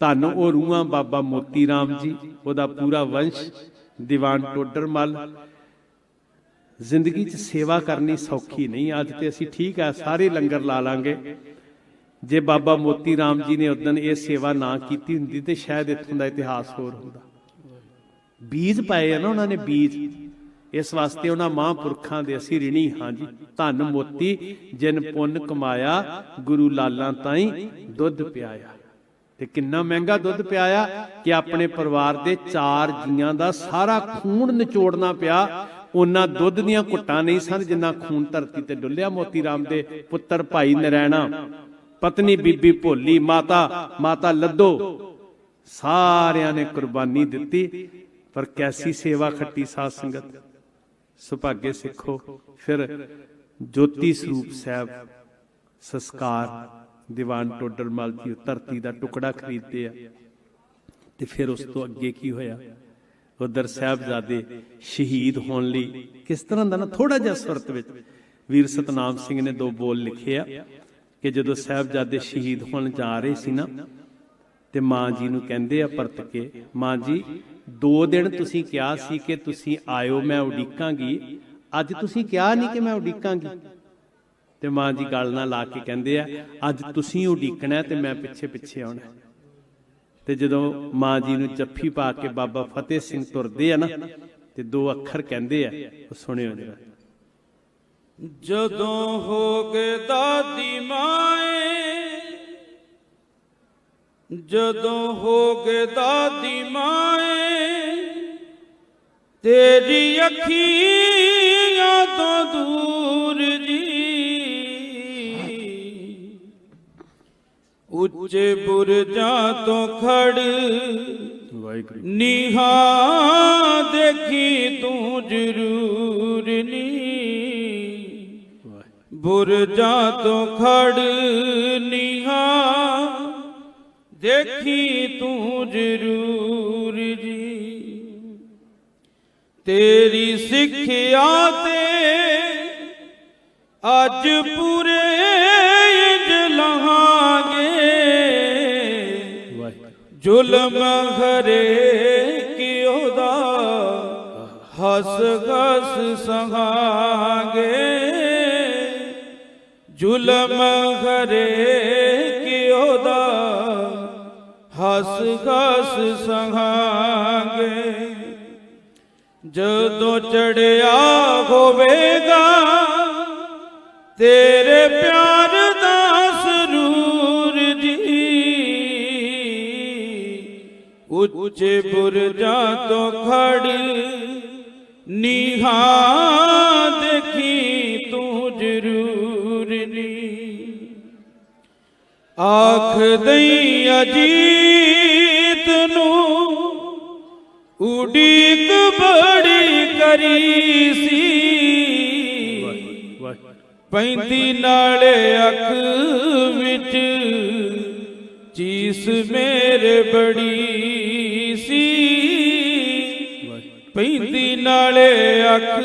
ਧੰਨ ਉਹ ਰੂਹਾਂ ਬਾਬਾ ਮੋਤੀ ਰਾਮ ਜੀ, ਉਹਦਾ ਪੂਰਾ ਵੰਸ਼, ਦੀਵਾਨ ਟੋਡਰਮਲ ਜ਼ਿੰਦਗੀ 'ਚ ਸੇਵਾ ਕਰਨੀ ਸੌਖੀ ਨਹੀਂ, ਅੱਜ ਤੇ ਅਸੀਂ ਠੀਕ ਆ, ਸਾਰੇ ਲੰਗਰ ਲਾ ਲਾਂਗੇ। ਜੇ ਬਾਬਾ ਮੋਤੀ ਰਾਮ ਜੀ ਨੇ ਉਦੋਂ ਇਹ ਸੇਵਾ ਨਾ ਕੀਤੀ ਹੁੰਦੀ, ਤੇ ਸ਼ਾਇਦ ਇੱਥੋਂ ਦਾ ਇਤਿਹਾਸ ਹੋਰ ਹੁੰਦਾ। ਬੀਜ ਪਾਏ ਆ ਨਾ ਉਹਨਾਂ ਨੇ ਬੀਜ। ਇਸ ਵਾਸਤੇ ਉਹਨਾਂ ਮਹਾਂਪੁਰਖਾਂ ਦੇ ਅਸੀਂ ਰਿਣੀ ਹਾਂ ਜੀ। ਧੰਨ ਮੋਤੀ, ਜਿਨ ਪੁੰਨ ਕਮਾਇਆ, ਗੁਰੂ ਲਾਲਾਂ ਤਾਈਂ ਦੁੱਧ ਪਿਆਇਆ। ਤੇ ਕਿੰਨਾ ਮਹਿੰਗਾ ਦੁੱਧ ਪਿਆਇਆ ਕਿ ਆਪਣੇ ਪਰਿਵਾਰ ਦੇ ਚਾਰ ਜੀਆਂ ਦਾ ਸਾਰਾ ਖੂਨ ਨਿਚੋੜਨਾ ਪਿਆ। ਉਹਨਾਂ ਦੁੱਧ ਦੀਆਂ ਘੁੱਟਾਂ ਨਹੀਂ ਸਨ ਜਿੰਨਾ ਖੂਨ ਧਰਤੀ ਤੇ ਡੁੱਲਿਆ ਮੋਤੀ ਰਾਮ ਦੇ ਪੁੱਤਰ ਭਾਈ ਨਰੈਣਾ। ਪਤਨੀ ਬੀਬੀ ਭੋਲੀ ਮਾਤਾ ਮਾਤਾ ਲੱਦੋ, ਸਾਰਿਆਂ ਨੇ ਕੁਰਬਾਨੀ ਦਿੱਤੀ, ਪਰ ਕੈਸੀ ਸੇਵਾ ਖੱਟੀ ਸਾਧ ਸੰਗਤ। ਸੁਭਾਗੇ ਸਿੱਖੋ, ਫਿਰ ਜੋਤੀ ਸਰੂਪ ਸਾਹਿਬ, ਸੰਸਕਾਰ। ਦੀਵਾਨ ਟੋਡਰ ਦੀ ਧਰਤੀ ਦਾ ਟੁਕੜਾ ਖਰੀਦਦੇ ਆ। ਤੇ ਫਿਰ ਉਸ ਤੋਂ ਅੱਗੇ ਕੀ ਹੋਇਆ? ਉਧਰ ਸਾਹਿਬਜ਼ਾਦੇ ਸ਼ਹੀਦ ਹੋਣ ਲਈ ਕਿਸ ਤਰ੍ਹਾਂ ਦਾ ਨਾ ਥੋੜਾ ਜਿਹਾ ਸੁਰਤ ਵਿੱਚ ਵੀਰ ਸਤਨਾਮ ਸਿੰਘ ਨੇ ਦੋ ਬੋਲ ਲਿਖੇ ਆ ਕਿ ਜਦੋਂ ਸਾਹਿਬਜ਼ਾਦੇ ਸ਼ਹੀਦ ਹੋਣ ਜਾ ਰਹੇ ਸੀ ਨਾ, ਤੇ ਮਾਂ ਜੀ ਨੂੰ ਕਹਿੰਦੇ ਆ ਪਰਤ ਕੇ, ਮਾਂ ਜੀ, ਦੋ ਦਿਨ ਤੁਸੀਂ ਕਿਹਾ ਸੀ ਕਿ ਤੁਸੀਂ ਆਇਓ, ਮੈਂ ਉਡੀਕਾਂਗੀ। ਅੱਜ ਤੁਸੀਂ ਕਿਹਾ ਨਹੀਂ ਕਿ ਮੈਂ ਉਡੀਕਾਂਗੀ? ਤੇ ਮਾਂ ਜੀ ਗੱਲ ਨਾਲ ਲਾ ਕੇ ਕਹਿੰਦੇ ਆ, ਅੱਜ ਤੁਸੀਂ ਉਡੀਕਣਾ ਤੇ ਮੈਂ ਪਿੱਛੇ ਪਿੱਛੇ ਆਉਣਾ ਤੇ ਜਦੋਂ ਮਾਂ ਜੀ ਨੂੰ ਜੱਫੀ ਪਾ ਕੇ ਬਾਬਾ ਫਤਿਹ ਸਿੰਘ ਤੁਰਦੇ ਆ ਨਾ, ਤੇ ਦੋ ਅੱਖਰ ਕਹਿੰਦੇ ਆ, ਉਹ ਸੁਣਿਓ ਜਰਾ। ਜਦੋਂ ਹੋ ਗਏ ਦਾਦੀ ਮਾਏ, ਜਦੋਂ ਹੋ ਗਏ ਦਾਦੀ ਮਾਏ, ਤੇਰੀ ਅੱਖੀਆਂ ਤੋਂ ਦੂਰ ਉੱਚੇ ਬੁਰਜਾਂ ਤੋਂ ਖੜ ਵਾਹਿਗੁਰੂ। ਨੀਹਾ ਦੇਖੀ ਤੂੰ ਜ਼ਰੂਰ ਨੀ। ਬੁਰਜਾਂ ਤੋਂ ਖੜ ਨੀਹਾ ਦੇਖੀ ਤੂੰ ਜ਼ਰੂਰ ਜੀ। ਤੇਰੀ ਸਿੱਖਿਆ ਤੇ ਅੱਜ ਪੂਰੇ ਜ਼ੁਲਮ ਖਰੇ ਕਿ ਦਾ? ਹੱਸ ਖਸ ਸਹਾਗੇ। ਜ਼ੁਲਮ ਖਰੇ ਕਿ ਦਾ? ਹੱਸ ਖਸ ਸਹਾਗੇ। ਜਦੋਂ ਚੜਿਆ ਹੋਵੇਗਾ, ਤੇਰੇ ਪਿਆਰ ਉੱਚੇ ਬੁਰਜਾਂ ਤੋਂ ਖੜ ਨੀਹਾ ਦੇਖੀ ਤੂੰ ਜ਼ਰੂਰ ਨੀ। ਆਖ ਦਈ ਅਜੀਤ ਨੂੰ, ਉਡੀਕ ਬੜੀ ਕਰੀ ਸੀ। ਵਾਹਿਗੁਰੂ ਪੈਂਦੀ ਨਾਲੇ ਅੱਖ ਵਿੱਚ ਚੀਸ ਮੇਰੇ ਬੜੀ ਪੈਂਦੀ ਨਾਲੇ ਅੱਖ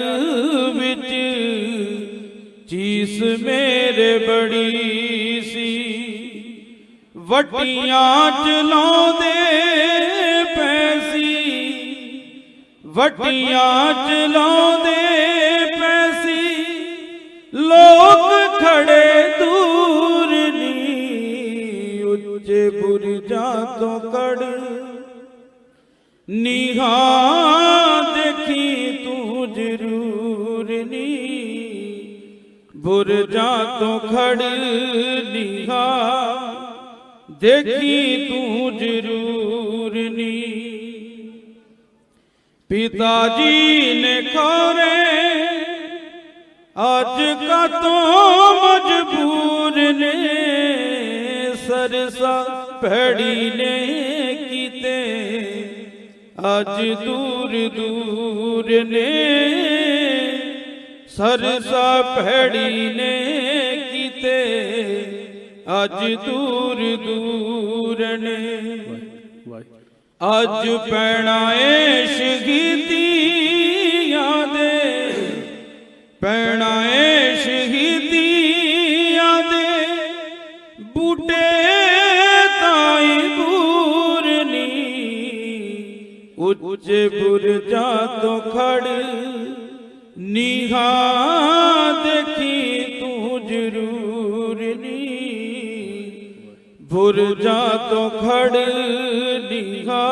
ਵਿੱਚ, ਚੀਸ ਮੇਰੇ ਬੜੀ ਸੀ। ਵਟੀਆਂ ਚਲਾਉਂਦੇ ਪੈਸੀ, ਵਟੀਆਂ ਲਾਉਂਦੇ ਪੈਸੀ। ਲੋਕ ਖੜੇ ਦੂਰ ਨੀ, ਉੱਚੇ ਬੁਰਜਾਂ ਤੋਂ ਕੜ। ਨੀਹਾਂ ਬੁਰਜਾਂ ਤੋਂ ਖੜ ਨੀਹਾ, ਦੇਖੀ ਤੂੰ ਜ਼ਰੂਰ ਨੀ ਪਿਤਾ ਜੀ ਨੇ ਖੋਰੇ ਅੱਜ ਕਾ ਤੋਂ ਮਜਬੂਰ ਨੇ, ਸਰਸਾ ਭੜੀ ਨੇ ਕੀਤੇ, ਅੱਜ ਦੂਰ ਦੂਰ ਨੇ। ਸਰਸਾ ਭੈੜੀ ਨੇ ਕੀਤੇ, ਅੱਜ ਦੂਰ ਦੂਰ ਨੇ ਅੱਜ ਪੈਣਾ ਏ ਸ਼ਹੀਦੀਆਂ ਦੇ, ਪੈਣਾ ਏ ਸ਼ਹੀਦੀਆਂ ਦੇ। ਬੂਟੇ ਤਾਈ ਬੂਰਨੀ ਉੱਚੇ ਬੁਰਜਾਂ ਤੋਂ ਖੜ ਨੀਹਾ ਦੇਖੀ ਤੂੰ ਜ਼ਰੂਰ ਨੀ। ਬੁਰਜਾਂ ਤੋਂ ਖੜ ਨੀਹਾ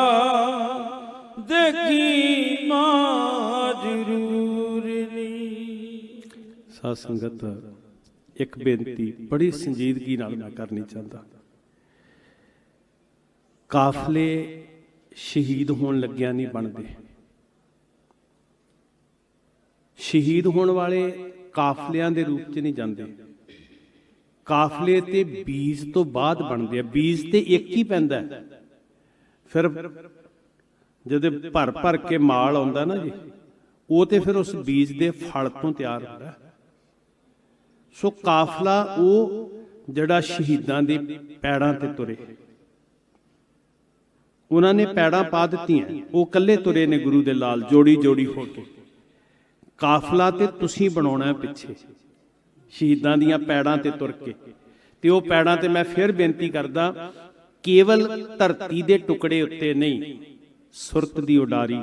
ਦੇਖੀ ਮਾਂ ਜ਼ਰੂਰ ਨੀ। ਸਾਧ ਸੰਗਤ, ਇੱਕ ਬੇਨਤੀ ਬੜੀ ਸੰਜੀਦਗੀ ਨਾਲ ਮੈਂ ਕਰਨੀ ਚਾਹੁੰਦਾ। ਕਾਫਲੇ ਸ਼ਹੀਦ ਹੋਣ ਲੱਗਿਆ ਨਹੀਂ ਬਣਦੇ। ਸ਼ਹੀਦ ਹੋਣ ਵਾਲੇ ਕਾਫਲਿਆਂ ਦੇ ਰੂਪ 'ਚ ਨਹੀਂ ਜਾਂਦੇ। ਕਾਫਲੇ ਤੇ ਬੀਜ ਤੋਂ ਬਾਅਦ ਬਣਦੇ ਆ। ਬੀਜ ਤੇ ਇੱਕ ਹੀ ਪੈਂਦਾ ਫਿਰ ਜਦੋਂ ਭਰ ਭਰ ਕੇ ਮਾਲ ਆਉਂਦਾ ਨਾ ਜੀ, ਉਹ ਤੇ ਫਿਰ ਉਸ ਬੀਜ ਦੇ ਫਲ ਤੋਂ ਤਿਆਰ ਹੁੰਦਾ ਸੋ ਕਾਫਲਾ ਉਹ ਜਿਹੜਾ ਸ਼ਹੀਦਾਂ ਦੇ ਪੈੜਾਂ ਤੇ ਤੁਰੇ। ਉਹਨਾਂ ਨੇ ਪੈੜਾਂ ਪਾ ਦਿੱਤੀਆਂ। ਉਹ ਇਕੱਲੇ ਤੁਰੇ ਨੇ ਗੁਰੂ ਦੇ ਲਾਲ ਜੋੜੀ ਜੋੜੀ ਹੋ ਕੇ। ਕਾਫਲਾ ਤੇ ਤੁਸੀਂ ਬਣਾਉਣਾ ਪਿੱਛੇ। ਸ਼ਹੀਦਾਂ ਦੀਆਂ ਪੈੜਾਂ ਤੇ ਤੁਰ ਕੇ। ਤੇ ਉਹ ਪੈੜਾਂ ਤੇ ਮੈਂ ਫਿਰ ਬੇਨਤੀ ਕਰਦਾ, ਕੇਵਲ ਧਰਤੀ ਦੇ ਟੁਕੜੇ ਉੱਤੇ ਨਹੀਂ, ਸੁਰਤ ਦੀ ਉਡਾਰੀ।